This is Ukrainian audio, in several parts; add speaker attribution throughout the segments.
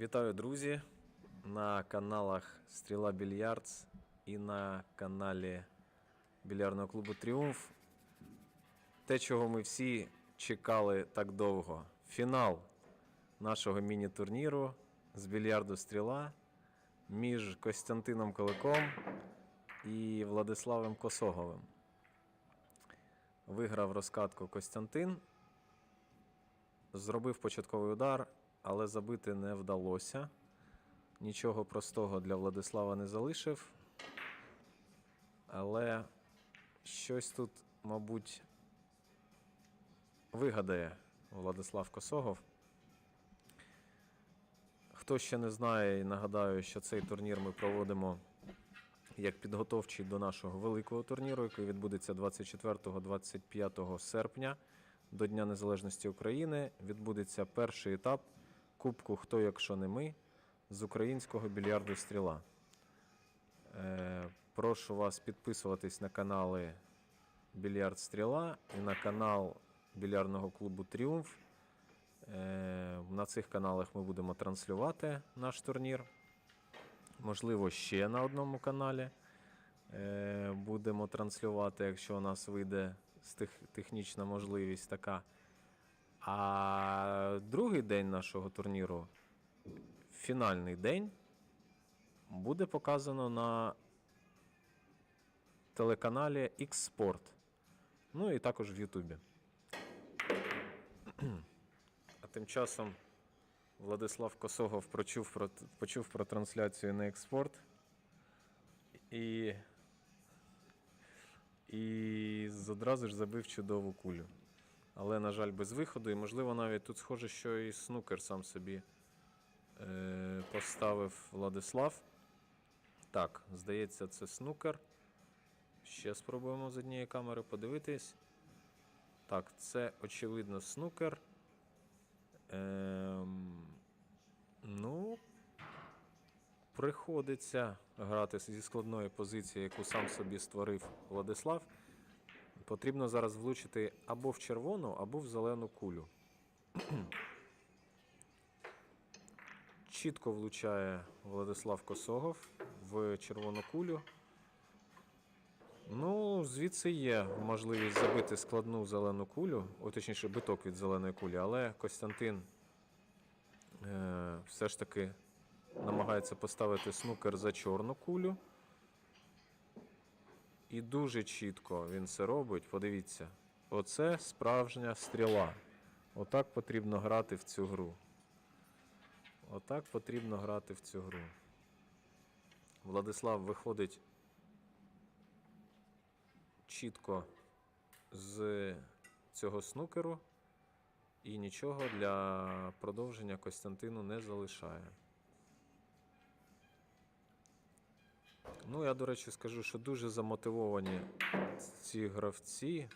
Speaker 1: Вітаю, друзі! На каналах Стріла Більярдс і на каналі більярдного клубу Тріумф. Те, чого ми всі чекали так довго. Фінал нашого міні-турніру з більярду Стріла між Костянтином Куликом і Владиславом Косоговим. Виграв розкатку Костянтин. Зробив початковий удар, але забити не вдалося. Нічого простого для Владислава не залишив. Але щось тут, мабуть, вигадає Владислав Косогов. Хто ще не знає, і нагадаю, що цей турнір ми проводимо як підготовчий до нашого великого турніру, який відбудеться 24-25 серпня до Дня Незалежності України. Відбудеться перший етап Кубку Хто, якщо не ми з українського більярду стріла. Е, прошу вас підписуватись на канали Більярд Стріла і на канал більярдного клубу Тріумф. Е, на цих каналах ми будемо транслювати наш турнір. Можливо, ще на одному каналі е, будемо транслювати, якщо у нас вийде тех, технічна можливість така. А другий день нашого турніру, фінальний день, буде показано на телеканалі X-Sport. Ну і також в Ютубі. А тим часом Владислав Косогов прочув про, почув про трансляцію на експорт і, і одразу ж забив чудову кулю. Але, на жаль, без виходу. І, можливо, навіть тут схоже, що і снукер сам собі е, поставив Владислав. Так, здається, це снукер. Ще спробуємо з однієї камери подивитись. Так, це очевидно снукер. Ем, ну, приходиться грати зі складної позиції, яку сам собі створив Владислав. Потрібно зараз влучити або в червону, або в зелену кулю. Чітко влучає Владислав Косогов в червону кулю. Ну, звідси є можливість забити складну зелену кулю, о, точніше, биток від зеленої кулі, але Костянтин е, все ж таки намагається поставити снукер за чорну кулю. І дуже чітко він це робить. Подивіться, оце справжня стріла. Отак потрібно грати в цю гру. Отак потрібно грати в цю гру. Владислав виходить чітко з цього снукеру і нічого для продовження Костянтину не залишає. Ну, я, до речі, скажу, що дуже замотивовані ці гравці.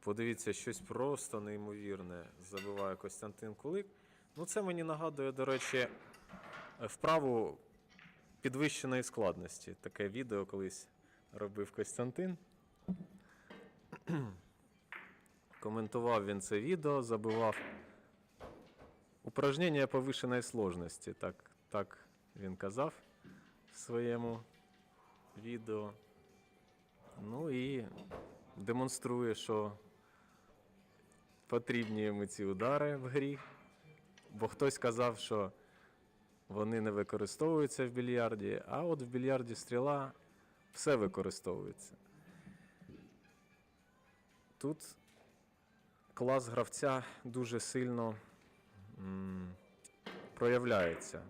Speaker 1: Подивіться, щось просто неймовірне забиває Костянтин Кулик. Ну, це мені нагадує, до речі, вправу підвищеної складності. Таке відео колись робив Костянтин. Коментував він це відео, забивав упражнення повишеної сложності. Так, так він казав в своєму відео. Ну і демонструє, що потрібні йому ці удари в грі. Бо хтось казав, що вони не використовуються в більярді, а от в більярді стріла все використовується. Тут клас гравця дуже сильно м, проявляється.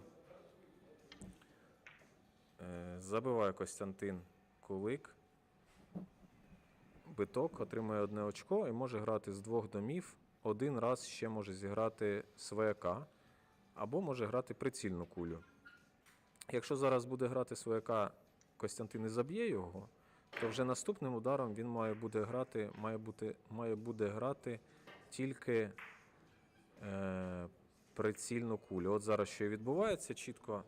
Speaker 1: Е, Забиває Костянтин Кулик. Биток отримує одне очко і може грати з двох домів. Один раз ще може зіграти свояка, або може грати прицільну кулю. Якщо зараз буде грати свояка, Костянтин і заб'є його, то вже наступним ударом він має буде грати, має бути, має буде грати тільки е, прицільну кулю. От зараз що відбувається, чітко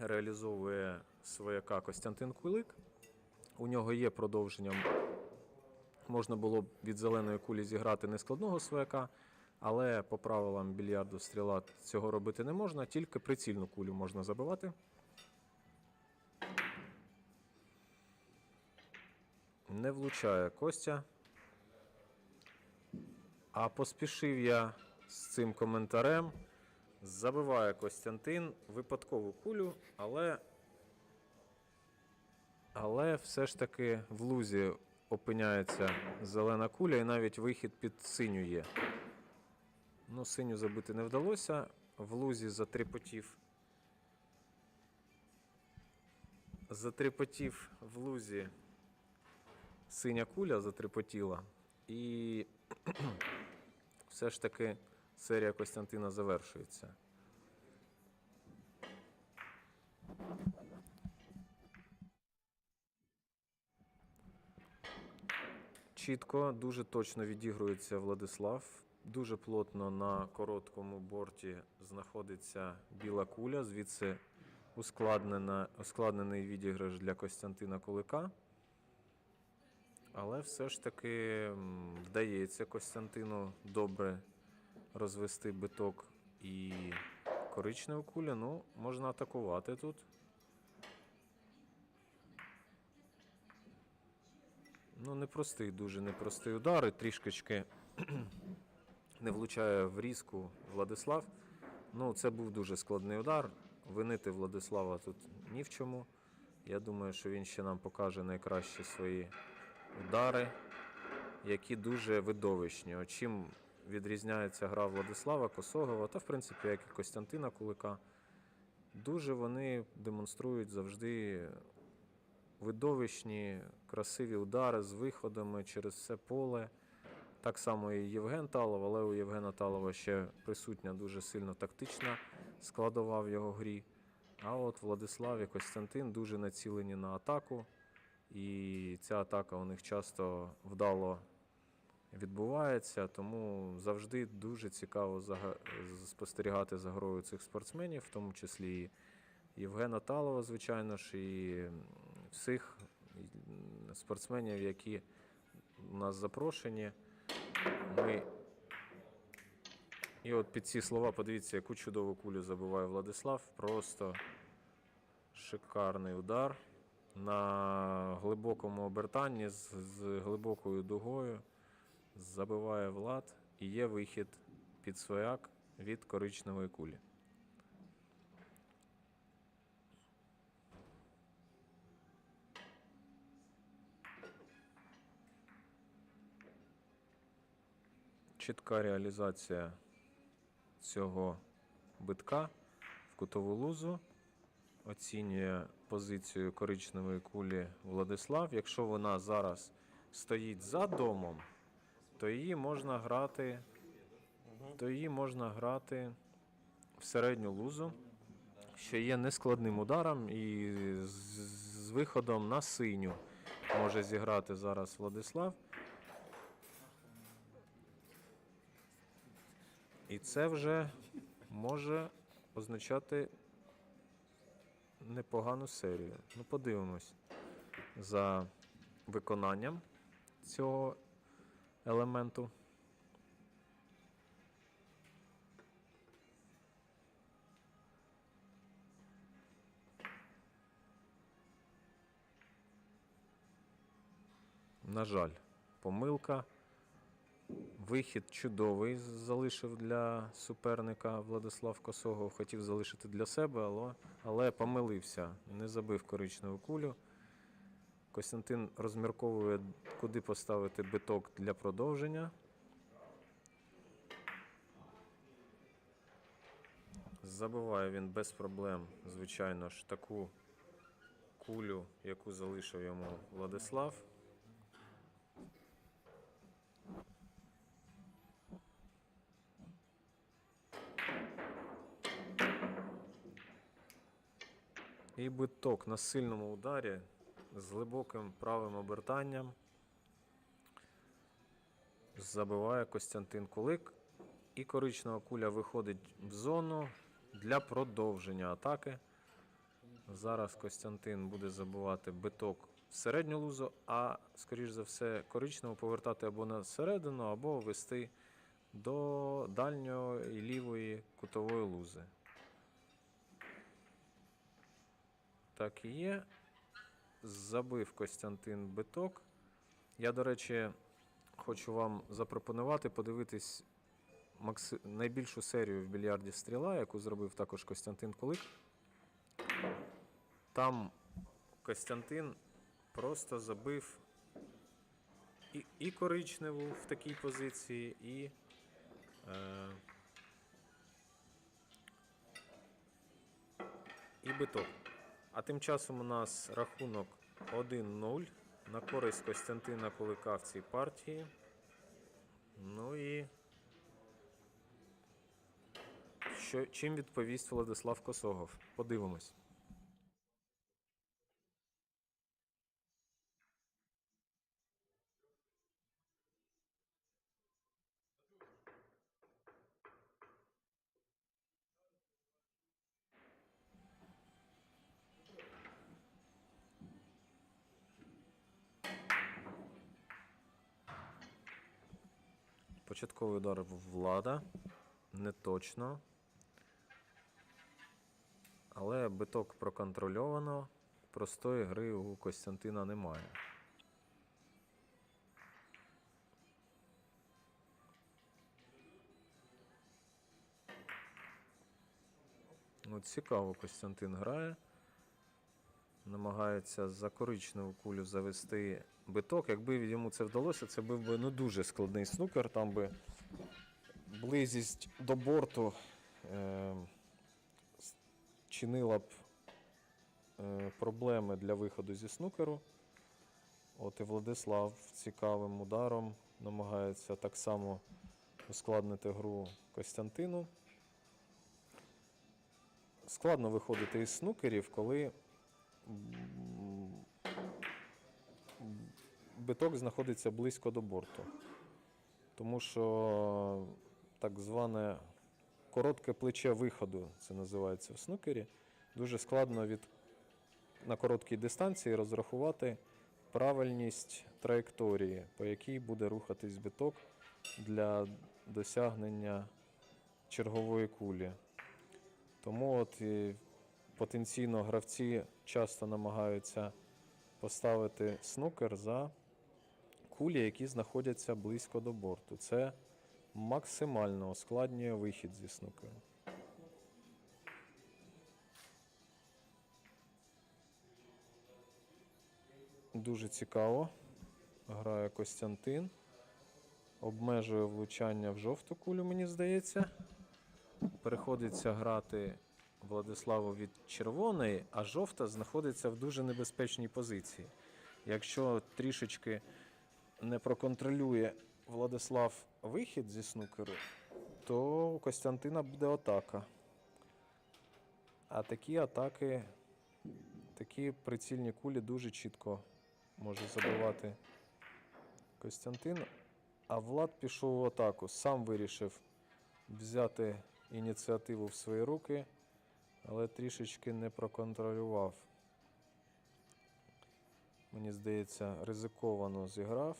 Speaker 1: реалізовує свояка Костянтин Кулик. У нього є продовженням. Можна було б від зеленої кулі зіграти нескладного свояка, Але по правилам більярду стріла цього робити не можна, тільки прицільну кулю можна забивати. Не влучає Костя. А поспішив я з цим коментарем. Забиває Костянтин випадкову кулю, але. Але все ж таки в лузі опиняється зелена куля, і навіть вихід під синю є. Ну, синю забити не вдалося. В лузі затріпотів. Затріпотів в лузі синя куля затрепотіла. І все ж таки серія Костянтина завершується. Чітко, дуже точно відігрується Владислав. Дуже плотно на короткому борті знаходиться біла куля, звідси ускладнений відіграш для Костянтина Кулика. Але все ж таки вдається Костянтину добре розвести биток і коричневу кулю. Ну, можна атакувати тут. Ну, непростий, дуже непростий удар. І трішечки не влучає в різку Владислав. Ну, це був дуже складний удар. Винити Владислава тут ні в чому. Я думаю, що він ще нам покаже найкращі свої удари, які дуже видовищні. Чим відрізняється гра Владислава Косогова та, в принципі, як і Костянтина Кулика. Дуже вони демонструють завжди видовищні, красиві удари з виходами через все поле. Так само і Євген Талов, але у Євгена Талова ще присутня дуже сильно тактична складова в його грі. А от Владислав і Костянтин дуже націлені на атаку. І ця атака у них часто вдало відбувається, тому завжди дуже цікаво спостерігати за грою цих спортсменів, в тому числі і Євгена Талова, звичайно ж, і всіх спортсменів, які у нас запрошені. Ми... І от під ці слова подивіться, яку чудову кулю забиває Владислав. Просто шикарний удар на глибокому обертанні з, з глибокою дугою. Забиває Влад і є вихід під свояк від коричневої кулі. Чітка реалізація цього битка в кутову лузу. Оцінює позицію коричневої кулі Владислав. Якщо вона зараз стоїть за домом, то її можна грати, то її можна грати в середню лузу, що є нескладним ударом і з, виходом на синю може зіграти зараз Владислав. І це вже може означати непогану серію. Ну, подивимось за виконанням цього елементу. На жаль, помилка. Вихід чудовий залишив для суперника Владислав Косогов. Хотів залишити для себе, але, але помилився. Не забив коричневу кулю. Костянтин розмірковує, куди поставити биток для продовження. Забиває він без проблем, звичайно ж, таку кулю, яку залишив йому Владислав. І биток на сильному ударі з глибоким правим обертанням. Забиває Костянтин Кулик. І коричнева куля виходить в зону для продовження атаки. Зараз Костянтин буде забивати биток в середню лузу, а, скоріш за все, коричневу повертати або на середину, або вести до дальньої лівої кутової лузи. Так і є. Забив Костянтин биток. Я, до речі, хочу вам запропонувати подивитись макси... найбільшу серію в більярді стріла, яку зробив також Костянтин Кулик. Там Костянтин просто забив і, і коричневу в такій позиції, і. Е, і биток. А тим часом у нас рахунок 1-0 на користь Костянтина Кулика в цій партії. Ну і. Що, чим відповість Владислав Косогов? Подивимось. Початковий удар влада. Не точно. Але биток проконтрольовано. Простої гри у Костянтина немає. Ну, цікаво, Костянтин грає. Намагається за коричневу кулю завести биток. Якби йому це вдалося, це був би ну, дуже складний снукер. Там би близість до борту е, чинила б е, проблеми для виходу зі снукеру. От і Владислав цікавим ударом намагається так само ускладнити гру Костянтину. Складно виходити із снукерів, коли биток знаходиться близько до борту. Тому що так зване коротке плече виходу, це називається в снукері, дуже складно від, на короткій дистанції розрахувати правильність траєкторії, по якій буде рухатись биток для досягнення чергової кулі. Тому от і потенційно гравці часто намагаються поставити снукер за кулі, які знаходяться близько до борту. Це максимально ускладнює вихід зі снукеру. Дуже цікаво. Грає Костянтин. Обмежує влучання в жовту кулю, мені здається. Приходиться грати Владиславу від червоної, а жовта знаходиться в дуже небезпечній позиції. Якщо трішечки не проконтролює Владислав вихід зі снукеру, то у Костянтина буде атака. А такі атаки, такі прицільні кулі дуже чітко може забивати Костянтин. А Влад пішов в атаку, сам вирішив взяти ініціативу в свої руки, але трішечки не проконтролював. Мені здається, ризиковано зіграв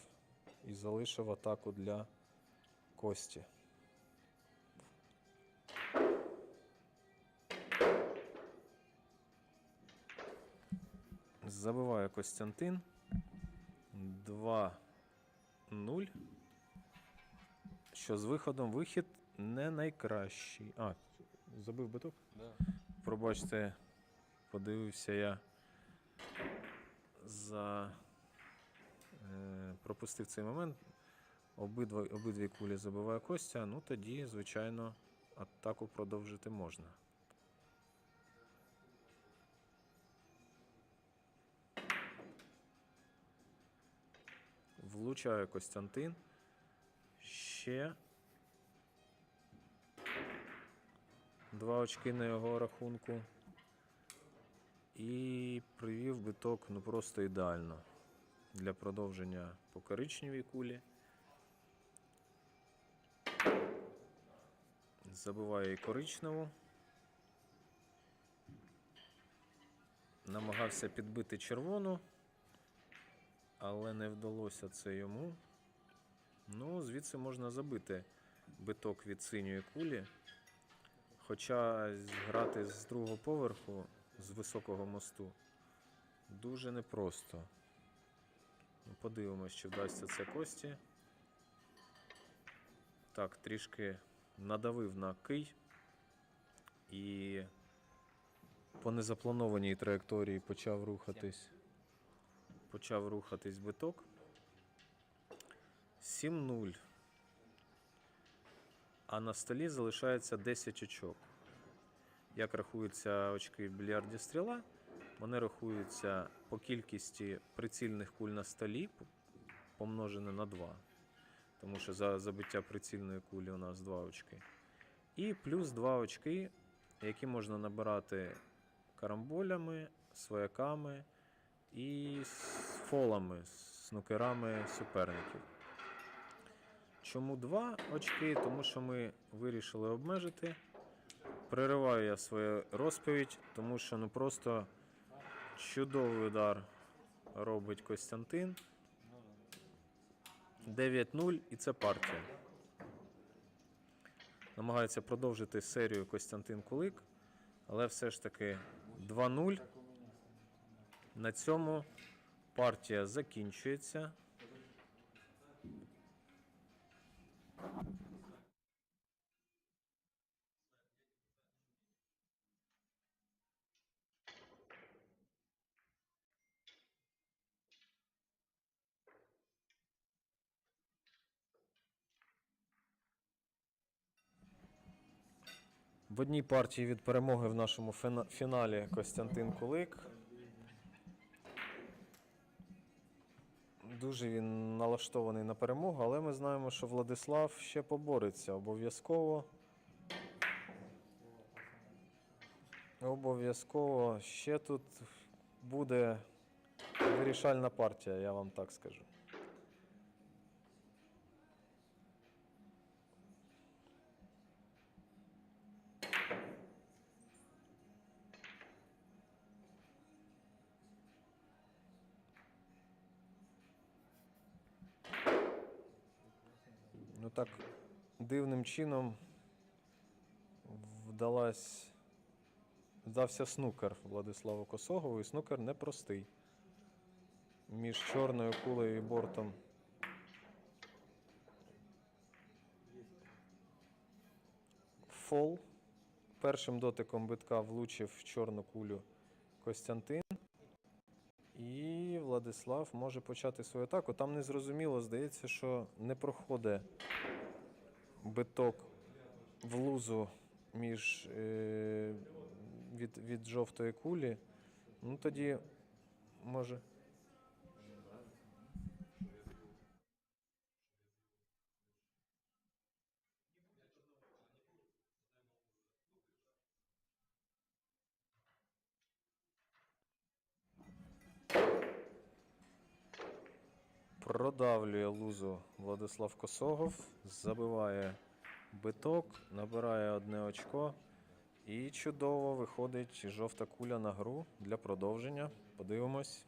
Speaker 1: і залишив атаку для Кості. Забиває Костянтин. 2-0. Що з виходом вихід не найкращий. А, забив биток?
Speaker 2: Да.
Speaker 1: Пробачте, подивився я за. Е, пропустив цей момент. Обидва, обидві кулі забиває Костя. Ну тоді, звичайно, атаку продовжити можна. Влучає Костянтин. Ще. Два очки на його рахунку. І привів биток ну просто ідеально для продовження по коричневій кулі. Забиває і коричневу. Намагався підбити червону, але не вдалося це йому. Ну, звідси можна забити биток від синьої кулі. Хоча грати з другого поверху, з високого мосту, дуже непросто. Ну, Подивимось, чи вдасться це кості. Так, трішки надавив на кий. І по незапланованій траєкторії почав рухатись. Почав рухатись биток. 7-0. А на столі залишається 10 очок. Як рахуються очки в більярді стріла? Вони рахуються по кількості прицільних куль на столі помножене на 2. Тому що за забиття прицільної кулі у нас 2 очки. І плюс 2 очки, які можна набирати карамболями, свояками і фолами, снукерами суперників. Чому 2 очки? Тому що ми вирішили обмежити. Перериваю я свою розповідь, тому що ну просто чудовий удар робить Костянтин. 9-0 і це партія. Намагається продовжити серію Костянтин Кулик, але все ж таки 2-0. На цьому партія закінчується. В одній партії від перемоги в нашому фіналі Костянтин Кулик. Дуже він налаштований на перемогу, але ми знаємо, що Владислав ще побореться обов'язково. Обов'язково ще тут буде вирішальна партія, я вам так скажу. Ну так дивним чином вдалась, вдався снукер Владиславу Косогову, і снукер непростий. Між чорною кулею і бортом. Фол. Першим дотиком битка влучив в чорну кулю Костянтин. Владислав може почати свою атаку. Там незрозуміло, здається, що не проходить биток в лузу між е, від, від жовтої кулі. Ну тоді може. Продавлює лузу Владислав Косогов, забиває биток, набирає одне очко. І чудово виходить жовта куля на гру для продовження. Подивимось.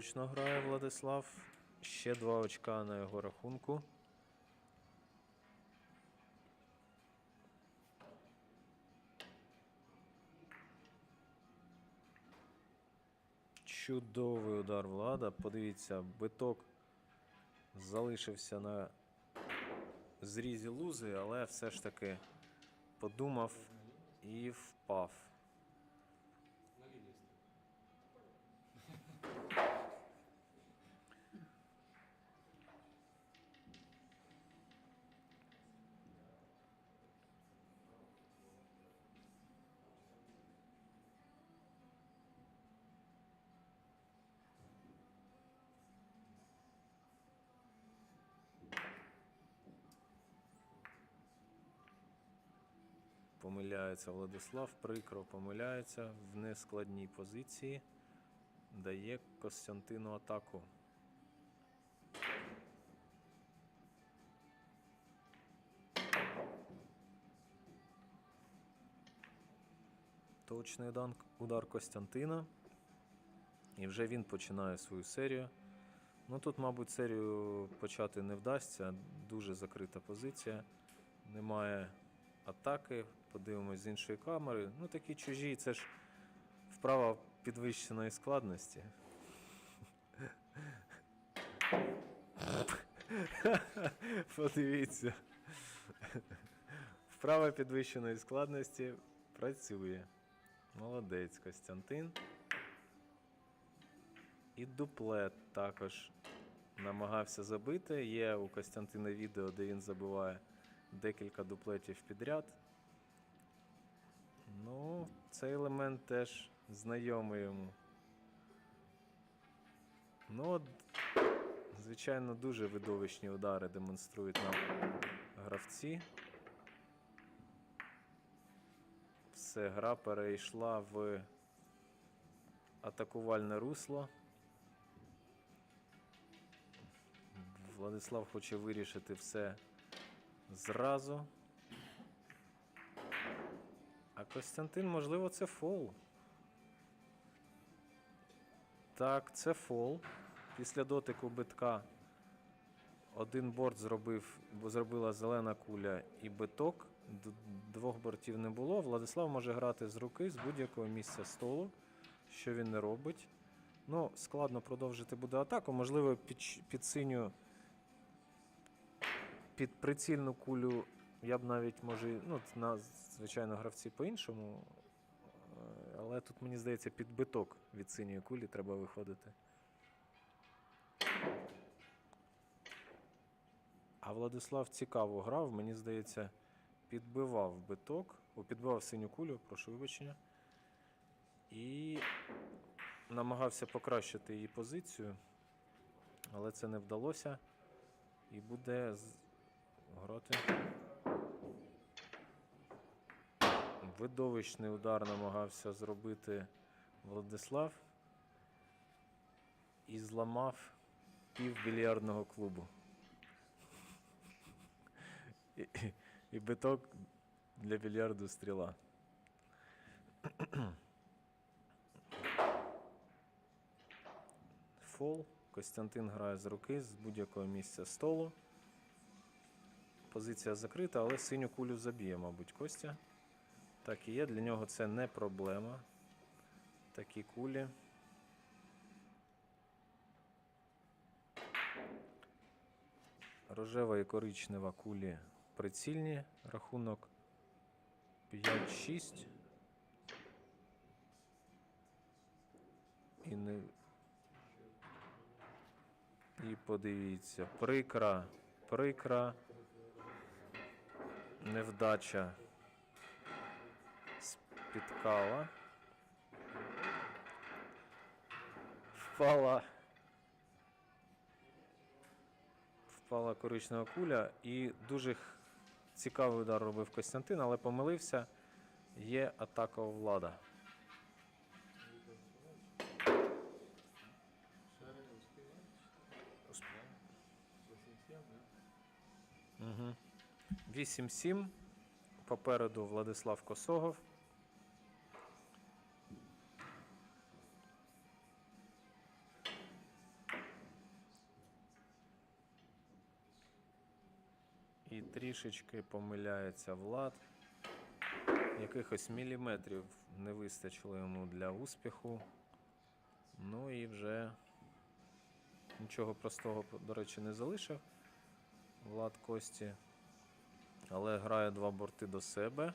Speaker 1: Точно грає Владислав. Ще два очка на його рахунку. Чудовий удар влада. Подивіться, биток залишився на зрізі лузи, але все ж таки подумав і впав. помиляється Владислав, прикро помиляється в нескладній позиції. Дає Костянтину атаку. Точний удар Костянтина. І вже він починає свою серію. Ну Тут, мабуть, серію почати не вдасться. Дуже закрита позиція. Немає атаки. Подивимось з іншої камери. Ну, такі чужі, це ж вправа підвищеної складності. Подивіться. Вправа підвищеної складності працює. Молодець Костянтин. І дуплет також намагався забити. Є у Костянтина відео, де він забиває декілька дуплетів підряд. Ну, цей елемент теж знайомий йому. Ну, от, звичайно, дуже видовищні удари демонструють нам гравці. Все, гра перейшла в атакувальне русло. Владислав хоче вирішити все зразу. А Костянтин, можливо, це фол. Так, це фол. Після дотику битка один борт зробив, бо зробила зелена куля і биток. Двох бортів не було. Владислав може грати з руки з будь-якого місця столу, що він не робить. Ну, складно продовжити буде атаку. Можливо, під, під синю, під прицільну кулю я б навіть може, ну, на, звичайно, гравці по-іншому. е, Але тут, мені здається, під биток від синьої кулі треба виходити. А Владислав цікаво грав, мені здається, підбивав биток, о, підбивав синю кулю, прошу вибачення. І намагався покращити її позицію, але це не вдалося. І буде грати. Видовищний удар намагався зробити Владислав і зламав пів більярдного клубу. І, і, і биток для більярду стріла. Фол. Костянтин грає з руки з будь-якого місця столу. Позиція закрита, але синю кулю заб'є, мабуть, Костя. Так і є, для нього це не проблема. Такі кулі. Рожева і коричнева кулі прицільні. Рахунок 5-6. І не. І подивіться, прикра, прикра невдача спіткала. Впала. Впала коричнева куля і дуже цікавий удар робив Костянтин, але помилився. Є атака у влада. Угу. 8-7. Попереду Владислав Косогов. Трішечки помиляється Влад. Якихось міліметрів не вистачило йому для успіху. Ну і вже нічого простого, до речі, не залишив. Влад Кості. Але грає два борти до себе.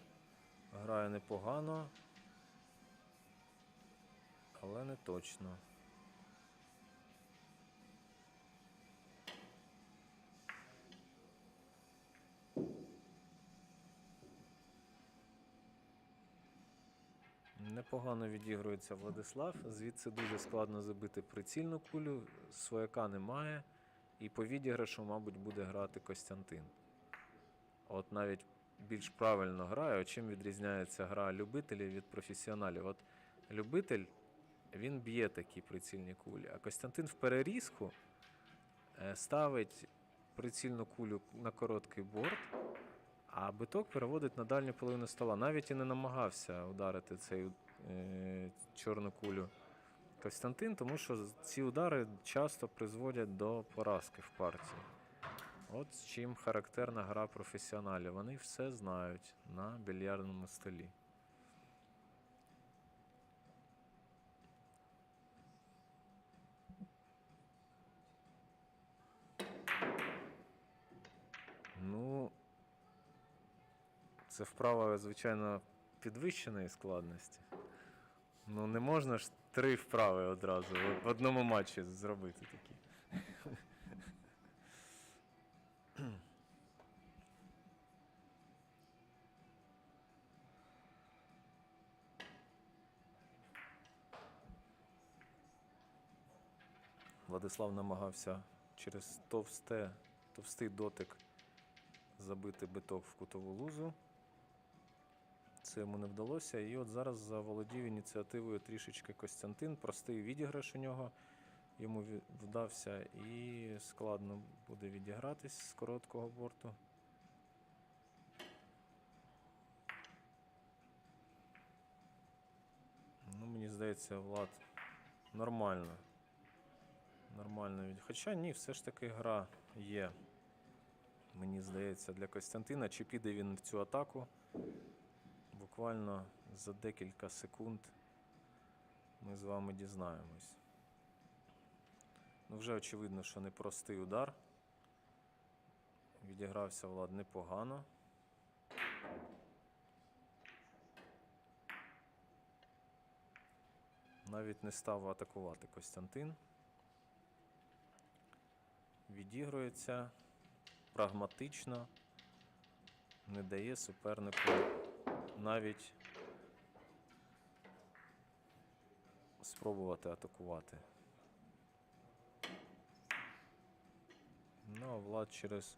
Speaker 1: Грає непогано. Але не точно. Непогано відігрується Владислав. Звідси дуже складно забити прицільну кулю. Свояка немає. І по відіграшу, мабуть, буде грати Костянтин. От навіть більш правильно грає. Чим відрізняється гра любителів від професіоналів? От любитель він б'є такі прицільні кулі, а Костянтин в перерізку е, ставить прицільну кулю на короткий борт, а биток переводить на дальню половину стола. Навіть і не намагався ударити цей чорну кулю Костянтин, тому що ці удари часто призводять до поразки в партії. От з чим характерна гра професіоналів. Вони все знають на більярдному столі. Ну, це вправа, звичайно, підвищеної складності. Ну, не можна ж три вправи одразу в одному матчі зробити такі. Владислав намагався через товсте, товстий дотик забити биток в кутову лузу. Це йому не вдалося. І от зараз заволодів ініціативою трішечки Костянтин. Простий відіграш у нього йому вдався, і складно буде відігратись з короткого борту. Ну, мені здається, Влад нормально. Нормально. від- Хоча ні, все ж таки гра є. Мені здається, для Костянтина. Чи піде він в цю атаку? Буквально за декілька секунд ми з вами дізнаємось. Ну, вже очевидно, що непростий удар. Відігрався Влад непогано. Навіть не став атакувати Костянтин. Відігрується прагматично, не дає супернику навіть спробувати атакувати. Ну, а Влад через.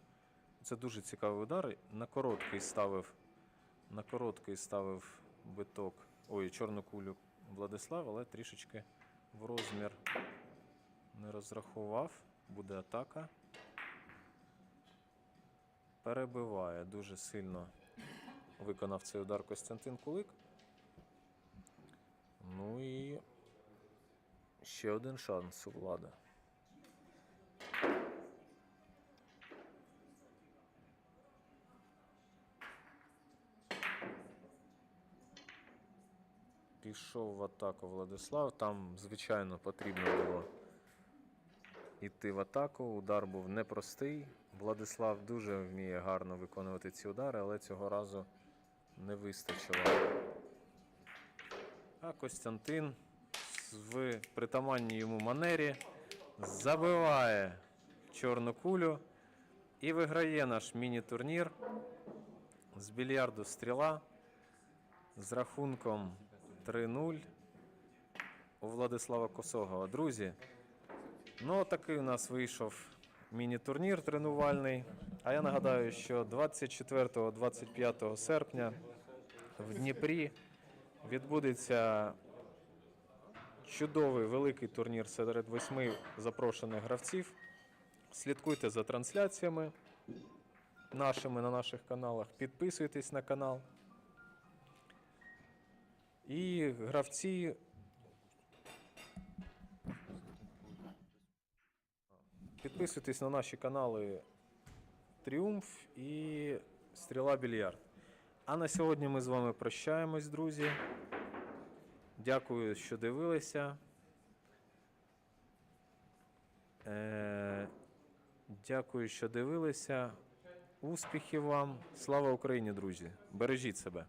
Speaker 1: Це дуже цікавий удар. На короткий ставив. На короткий ставив биток. Ой, чорну кулю Владислав, але трішечки в розмір не розрахував. Буде атака. Перебиває дуже сильно виконав цей удар Костянтин Кулик. Ну і ще один шанс у влада. Пішов в атаку Владислав. Там, звичайно, потрібно було йти в атаку. Удар був непростий. Владислав дуже вміє гарно виконувати ці удари, але цього разу не вистачило. А Костянтин в притаманній йому манері забиває чорну кулю і виграє наш міні-турнір з більярду стріла з рахунком 3-0 у Владислава Косогова. Друзі, ну такий у нас вийшов міні-турнір тренувальний. А я нагадаю, що 24-25 серпня в Дніпрі відбудеться чудовий великий турнір серед восьми запрошених гравців. Слідкуйте за трансляціями нашими на наших каналах, підписуйтесь на канал. І гравці Підписуйтесь на наші канали Тріумф і Стріла Більярд. А на сьогодні ми з вами прощаємось, друзі. Дякую, що дивилися. Е, дякую, що дивилися. Успіхів вам. Слава Україні, друзі! Бережіть себе.